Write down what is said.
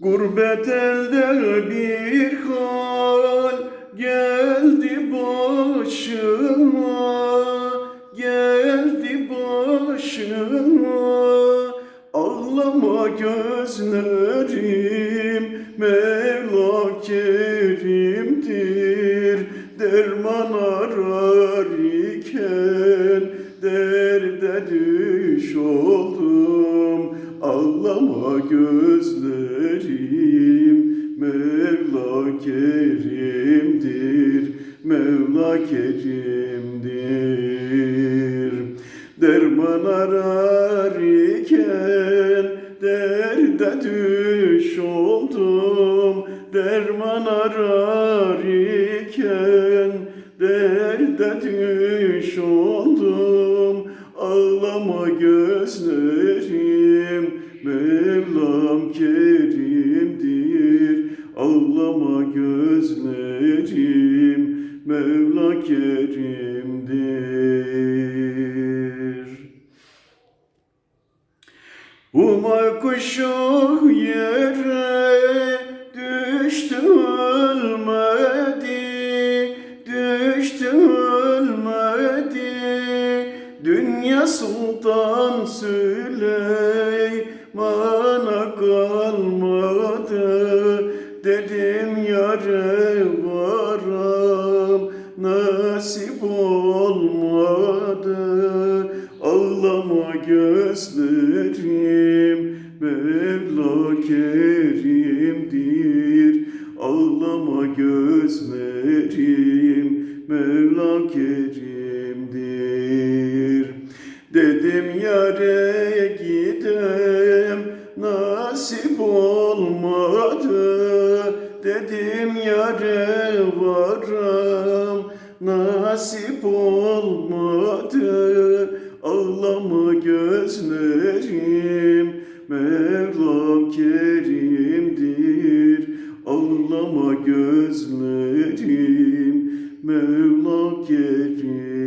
Gurbet elde bir hal geldi başıma, geldi başıma. Ağlama gözlerim, Mevla kerimdir. Derman arar Ağlama gözlerim, Mevla kerimdir. Mevla kerimdir. Derman arar iken derde düş oldum. Derman arar iken derde düş oldum. Ağlama gözlerim, kerimdir. Umay kuşu yere düştü ölmedi, düştü ölmedi. Dünya Sultan Süleyman'a kalmadı. Dedim yare gözlerim Mevla kerimdir. Ağlama gözlerim Mevla kerimdir. Dedim yare gidem nasip olmadı. Dedim yare varam nasip olmadı Mevlam kerimdir Ağlama gözlerim Mevla kerim.